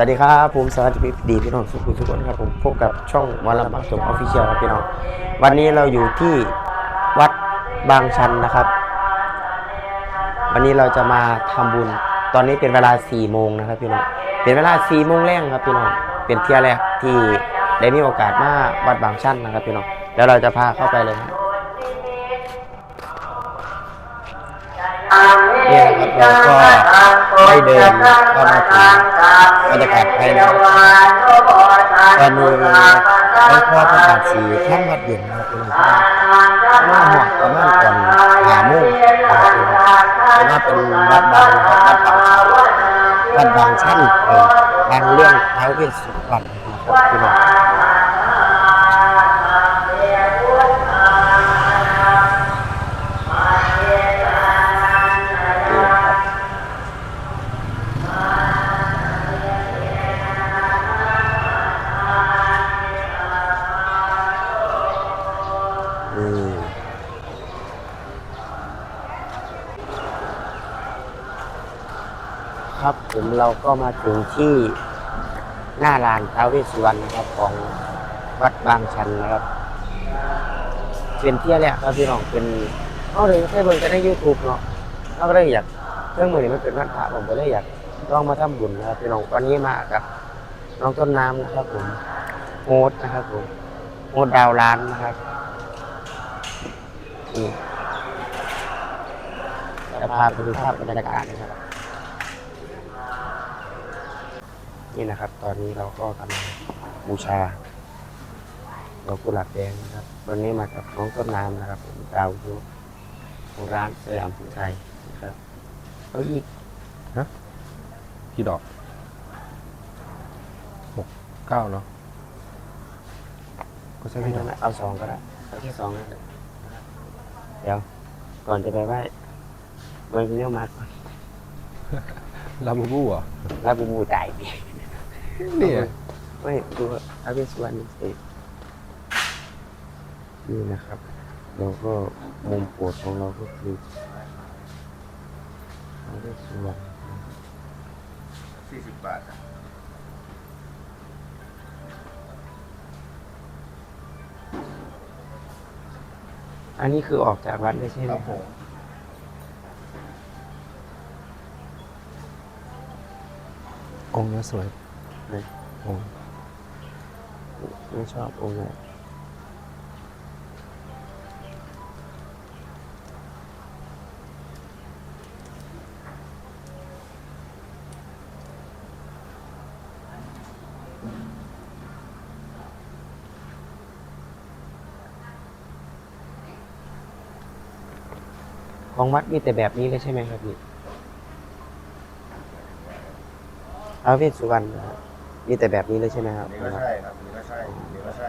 สวัสดีครับผมสวัสดีดีพี่น้องสุขุทุกคนครับผมพบกับช่องหมอลำบักจงออฟฟิเชียลครับพี่น้องวันนี้เราอยู่ที่วัดบางชันนะครับ วันนี้เราจะมาทำบุญ ตอนนี้เป็นเวลา4โมงนะครับพี่น้องเป็นเวลา4โมงแรงครับพี่น้องเป็นเที่ยแรกที่ได้มีโอกาสมาวัดบางชันนะครับพี่น้องแล้วเราจะพาเข้าไปเลยครับ เนี่ยนะครับเราก็ได้เดินเข้ามาถึงบรรยากาศภายในตอนนี้ได้พ่อประกาศสีท่านวัดเย็นนะครับพี่น้องว่าหอดประมาณก่อนหาโมงนะครับพี่น้องแต่ว่าเป็นวัดบางนะครับวัดบางวัดบางชั้นเออบางเรื่องเท้าเวสสุวรรณนะครับพี่น้องนี่ เราก็มาถึงที่หน้าลานท้าวเวสสุวรรณนะครับของวัดบางชันนะครับเป็นเที่ยวแรกครับพี่น้องเป็นเขาเลยแค่เบิ่งกันในยูทูบเนาะเราก็เลยอยากเครื่องมือนี้มันเป็นวันพระผมก็เลยอยากลองมาทำบุญนะครับพี่น้องวันนี้มากับน้องต้นน้ำนะครับผมโฮสนะครับผมโฮสดาวร้านนะครับนี่จะพาไปดูภาพบรรยากาศนะครับ นี่นะครับ ตอนนี้เราก็กำลังบูชาดอกกุหลาบแดงนะครับ วันนี้มากับน้องต้นน้ำนะครับผมดาวยูของร้านสยามสุไทยนะครับเอาอีกกี่ดอกหกเก้าเนาะก็ใช่ไม่พี่ดต้ออกงเอาสองก็ได้เอาแค่สองก็ได้เดี๋ยวก่อนจะไปไหว้เบิ้งเรื่องมาก่อนลาบูบูเหรอ แล้วบูบูตายดิ นี่ไม่ดูอาเวสวรรณเอกนี่นะครับแล้วก็มุมโปรดของเราก็คืออาเวสวรรณสี่สิบบาทอะอันนี้คือออกจากวัดได้ใช่ไหคมรับผมองค์เนี้ยสวย ไหนองค์ไม่ชอบองค์ไหนของวัดมีแต่แบบนี้เลยใช่ไหมครับพี่อาเวสสุวรรณนะครับ มีแต่แบบนี้เลยใช่ไหมคอัรันบนี้ก็ใช่ครับอันนี้ก็ใช่อันนี้ก็ใช่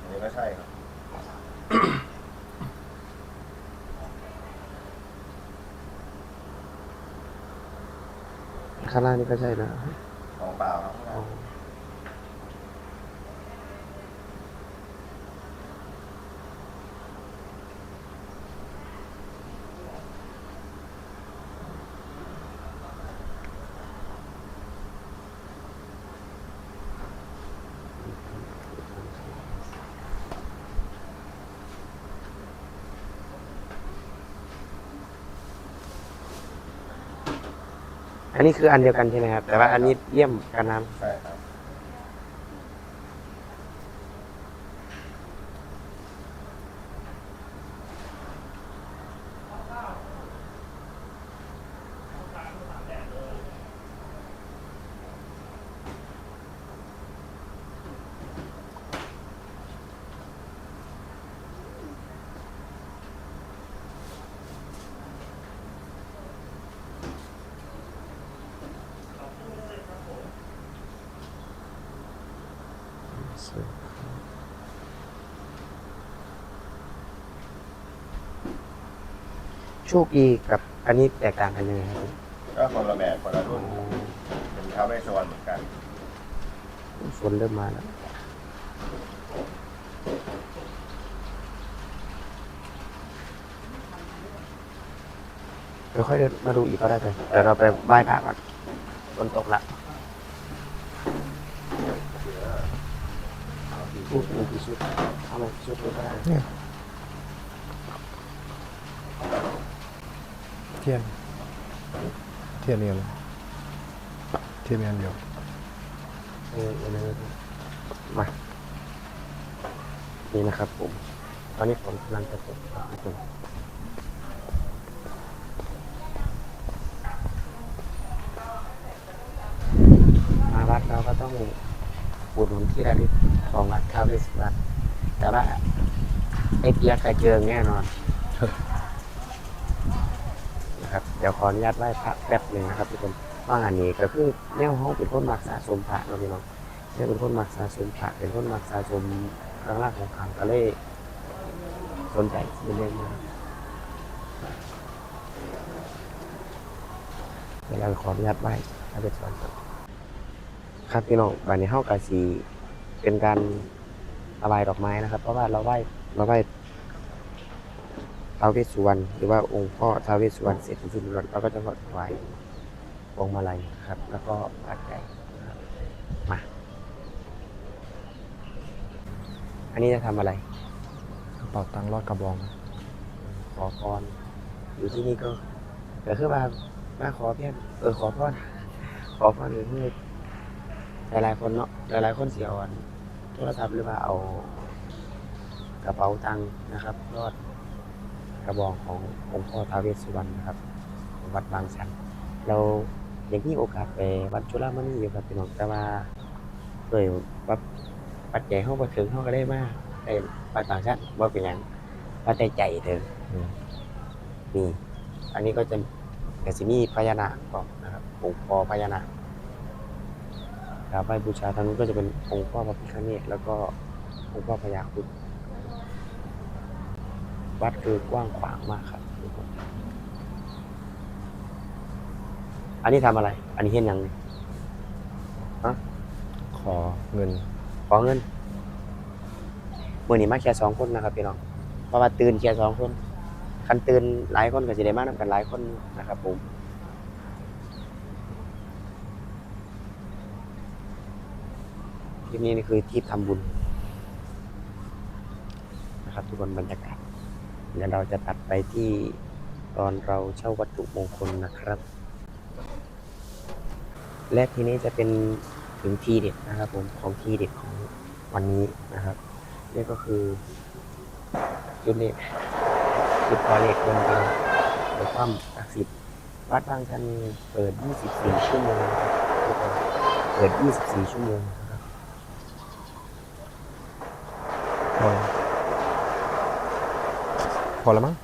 อันนี้ก็ใช่ครับ ข้างล่างนี่ก็ใช่นะของเปล่าครับ อ๋อ อันนี้คืออันเดียวกันใช่ไหมครับ แต่ว่าอันนี้เยี่ยมกันน้ใช่ครับำ โชคดีกับอันนี้แตกต่างกันยังไงครับก็คนละแบบคนละรุ่นเป็นท้าวเวสสวรรณเหมือนกันฝนเริ่มมาแล้ว เดี๋ยวค่อยเดินมาดูอีกก็ได้เลยเดี๋ยวเราไปไหว้พระก่อนฝนตกละพูดมีกี่ชุดเอามาชุดก็ได้ เนี่ยเทียน เทียนเนียเลยเทียนอันเดียวเออเออมา นี่นะครับผม ตอนนี้ผมกำลังจะตกครับทุกคนมาวัดเราก็ต้องอุดหนุนที่ระลึกของวัดท้าวเวสสุวรรณแต่ว่าไอเปียกกระเจิงแน่นอนนะครับเดี๋ยวขออนุญาตไหว้พระแป๊บหนึ่งนะครับทุกคนว่างานนี้ก็คือแนวห้องเป็นคนมักสะสมพระเราพี่น้องเนี่ยเป็นคนมักสะสมพระเป็นคนมักสะสมครั้งแรกของขังก็เลยสนใจที่เล่นมาเวลาขออนุญาตไหว้พระเดชสอนครับครับพี่น้องบันนี้เฮากาสีเป็นการระบายดอกไม้นะครับ เพราะว่าเราไหว้เราไหว้ ท้าวเวสสุวรรณหรือว่าองค์พ่อท้าวเวสสุวรรณเสร็จสิ้นแล้วเราก็จะถวายพวงมาลัยนะครับ แล้วก็ปัจจัยนะครับมา อันนี้จะทำอะไรกระเป๋าตังค์รอดกระบอง ขอพรอยู่ที่นี่ก็ก็คือว่ามาขอเพียงเออขอพรขอพรหรือคือหลายๆคนเนาะหลายๆคนเสียอ่อนโทรศัพท์หรือว่าเอา กระเป๋าตังค์นะครับ รอด กระบองขององค์พ่อท้าวเวสสุวรรณนะครับของวัดบางชันเรายังมีโอกาสไปวัดจุฬามณีอยู่ครับพี่น้องแต่ว่าโดยวัดปัจจัยเข้ามาถึงเขาก็ได้มากได้วัดบางชันว่าเป็นอย่างวัดใจใจเถอะอืมนี่อันนี้ก็จะแต่สิมีพญานาคก่อนนะครับองค์พ่อพญานาคกราบไหว้บูชาทางนู้นก็จะเป็นองค์พ่อพระพิฆเนศแล้วก็องค์พ่อพญาครุฑ วัดคือกว้างขวางมากครับทุกคนอันนี้ทำอะไร อันนี้เห็นยังขอเงิน ขอเงินมื่อนี้มาแค่สองคนนะครับพี่น้องเพราะว่าตื่นแค่สองคน คันตื่นหลายคนก็จะได้มานำกันหลายคนนะครับผมที่นี่นี่คือที่ทำบุญนะครับทุกคนบรรยากาศ เดี๋ยวเราจะตัดไปที่ตอนเราเช่าวัตถุมงคลนะครับ และทีนี้จะเป็นถึงทีเด็ดนะครับผมของทีเด็ดของวันนี้นะครับนี่ก็คือจุดเลขจุดขอเลขเงินกันโดยความศักดิ์สิทธิ์วัดบางชันเปิด 24 ชั่วโมงเปิด 24 ชั่วโมงนะครับ อพอแล้วมั้ง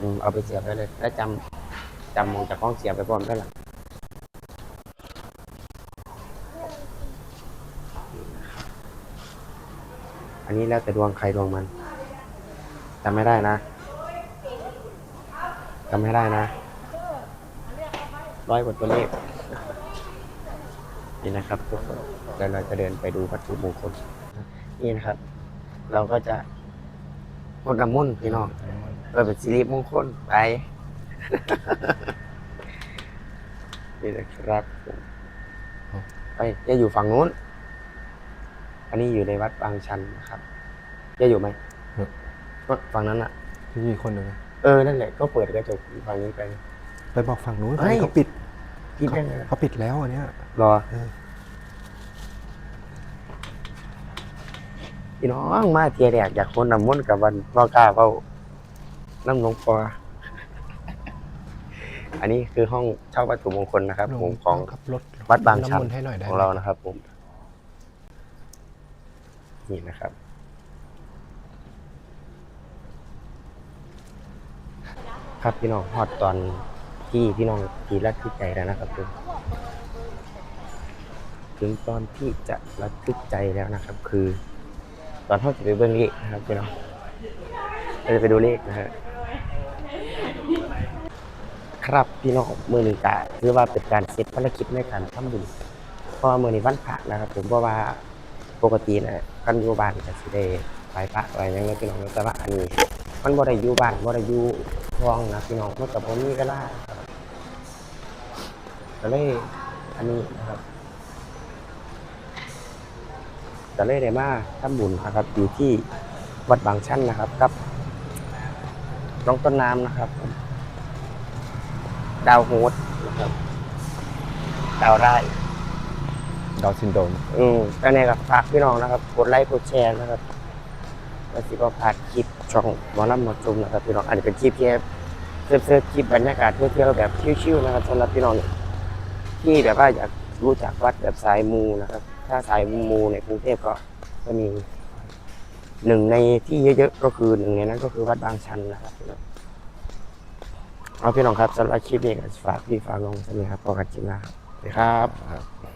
อืมเอาไปเสียบได้เลย แล้วจำจำมองจากห้องเสียบไปพร้อมได้หรออันนี้แล้วแต่ดวงใครดวงมันจำไม่ได้นะจำไม่ได้นะร้อยกว่าตัวเลขนี่นะครับทุกคนเดี๋ยวเราจะเดินไปดูวัตถุมงคลนี่นะครับ เราก็จะมดน้ำมุ่นพี่น้อง เออเป็นสิริมงคลไป นี่นะครับผมไปจะอยู่ฝั่งนู้น อันนี้อยู่ในวัดบางชันนะครับจะอยู่ไหมฝั่งนั้นอะพี่อีกคนหนึ่งอะเออ นั่นแหละ ก็เปิดกระจกฝั่งนี้ไป ไปบอกฝั่งนู้นเฮ้ยเขาปิดคิดได้ไงเขาปิดแล้วอันเนี้ยรอเออพี่น้องมาเทียแรกอยากคนนำมุ่นต์กับวันพ่อกล้าเฝ้า น้ำหลวงปออันนี้คือห้องเช่าวัตถุมงคลนะครับผมของขับรถวัดบางชันน้ำมนต์ให้หน่อยได้ของไหมเรานะครับผมนี่นะครับ ครับพี่น้องฮอดตอนที่พี่น้องทีระทึกใจแล้วนะครับผมถึงตอนที่จะระทึกใจแล้วนะครับ คือ ตอนเขาจะไปเบิ้งเลขนะครับพี่น้องเราจะไปดูเลขนะฮะ ครับพี่น้องมือหนึ่งกะถือว่าเป็นการเสร็จภารกิจในการทำบุญเพราะว่ามือนี้วันพระนะครับผมเพราะว่าปกตินะกันอยู่บ้านก็สิได้ไปพระอะไรอย่างเงี้ยพี่น้องแต่ว่าอันนี้มันบ่ได้อยู่บ้านบ่ได้อยู่ห้องนะพี่น้องมันกับผมมีเวลาครับก็เลยอันนี้นะครับก็เลยได้มาทำบุญนะครับอยู่ที่วัดบางชั้นนะครับกับน้องต้นน้ำนะครับ ดาวโฮสนะครับดาวไร่ดาวซินโดรมอืมก็เนี่ยกับฝากพี่น้องนะครับกดไลค์กดแชร์นะครับแล้วสิก็ผ่านคลิปช่องหมอลำหมอจุมนะครับพี่น้องอันนี้เป็นคลิปที่เซิร์ฟเซิร์ฟคลิปบรรยากาศเที่ยวๆแบบชิวๆนะครับสำหรับพี่น้องที่แบบว่าอยากรู้จักวัดแบบสายมูนะครับ ถ้าสายมูในกรุงเทพก็ก็มีหนึ่งในที่เยอะๆก็คือหนึ่งในนั้นก็คือวัดบางชันนะครับพี่น้อง เอาพี่น้องครับสำหรับคลิปนี้ก็ฝากพี่ฝากน้องสมิครับพอกันคลิปหน้าสวัสดีครับ ครับ